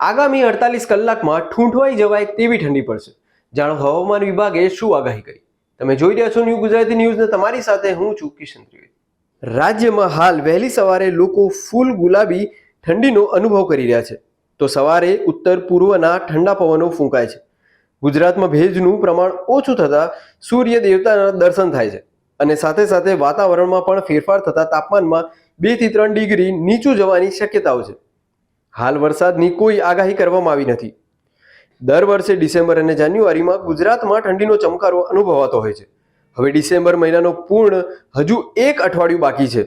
આગામી અડતાલીસ કલાકમાં ઠૂંઠવાઈ જવાય તેવી ઠંડી પડશે. જાણો, હવામાન વિભાગે શું આગાહી કરી? તમે જોઈ રહ્યા છો ન્યૂ ગુજરાતી ન્યૂઝને. તમારી સાથે હું છું કિશન ત્રિવેદી. રાજ્યમાં હાલ વહેલી સવારે લોકો ફૂલ ગુલાબી ઠંડીનો અનુભવ કરી રહ્યા છે. તો સવારે ઉત્તર પૂર્વના ઠંડા પવનો ફૂંકાય છે. ગુજરાતમાં ભેજનું પ્રમાણ ઓછું થતાં સૂર્ય દેવતાના દર્શન થાય છે. અને સાથે સાથે વાતાવરણમાં પણ ફેરફાર થતાં તાપમાનમાં બેથી ત્રણ ડિગ્રી નીચું જવાની શક્યતાઓ છે. હાલ વરસાદની કોઈ આગાહી કરવામાં આવી નથી. દર વર્ષે ડિસેમ્બર અને જાન્યુઆરીમાં ગુજરાતમાં ઠંડીનો ચમકારો અનુભવાતો હોય છે. હવે ડિસેમ્બર મહિનાનો પૂર્ણ હજુ એક અઠવાડિયું બાકી છે.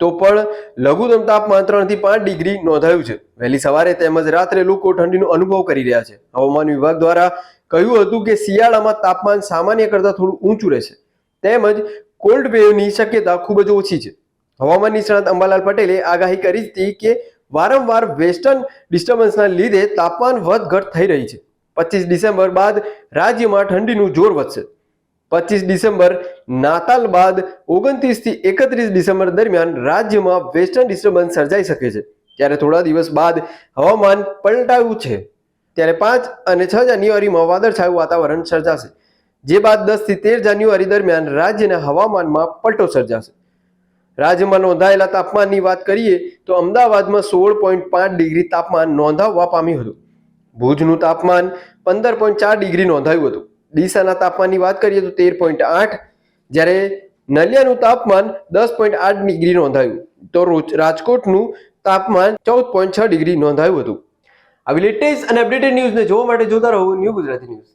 તો પણ લઘુત્તમ તાપમાન ત્રણથી પાંચ ડિગ્રી નોંધાયું છે. વહેલી સવારે તેમજ રાત્રે લોકો ઠંડીનો અનુભવ કરી રહ્યા છે. હવામાન વિભાગ દ્વારા કહ્યું હતું કે શિયાળામાં તાપમાન સામાન્ય કરતાં થોડું ઊંચું રહેશે. તેમજ કોલ્ડ વેવની શક્યતા ખૂબ જ ઓછી છે. હવામાન નિષ્ણાત અંબાલાલ પટેલે આગાહી કરી હતી કે વારંવાર વેસ્ટર્ન ડિસ્ટર્બન્સના લીધે તાપમાન વધઘટ થઈ રહી છે. પચીસ ડિસેમ્બર બાદ રાજ્યમાં ઠંડીનું જોર વધશે. પચીસ ડિસેમ્બર નાતાલ બાદ ઓગણત્રીસથી એકત્રીસ ડિસેમ્બર દરમિયાન રાજ્યમાં વેસ્ટર્ન ડિસ્ટર્બન્સ સર્જાઈ શકે છે. ત્યારે થોડા દિવસ બાદ હવામાન પલટાયું છે. ત્યારે પાંચ અને છ જાન્યુઆરીમાં વાદળછાયું વાતાવરણ સર્જાશે. જે બાદ દસથી તેર જાન્યુઆરી દરમિયાન રાજ્યના હવામાનમાં પલટો સર્જાશે. રાજ્યમાં નોંધાયેલા તાપમાનની વાત કરીએ તો અમદાવાદમાં સોળ પોઈન્ટ પાંચ ડિગ્રી તાપમાન નોંધાવવા પામ્યું હતું. ભુજનું તાપમાન પંદર પોઈન્ટ ચાર ડિગ્રી નોંધાયું હતું. ડીસાના તાપમાનની વાત કરીએ તો તેર પોઈન્ટ આઠ. જ્યારે નલિયાનું તાપમાન દસ પોઈન્ટ આઠ ડિગ્રી નોંધાયું તો રોજ- રાજકોટનું તાપમાન ચૌદ પોઈન્ટ છ ડિગ્રી નોંધાયું હતું. આવી લેટેસ્ટ અને અપડેટેડ ન્યૂઝને જોવા માટે જોતા રહો ન્યૂ ગુજરાતી ન્યૂઝ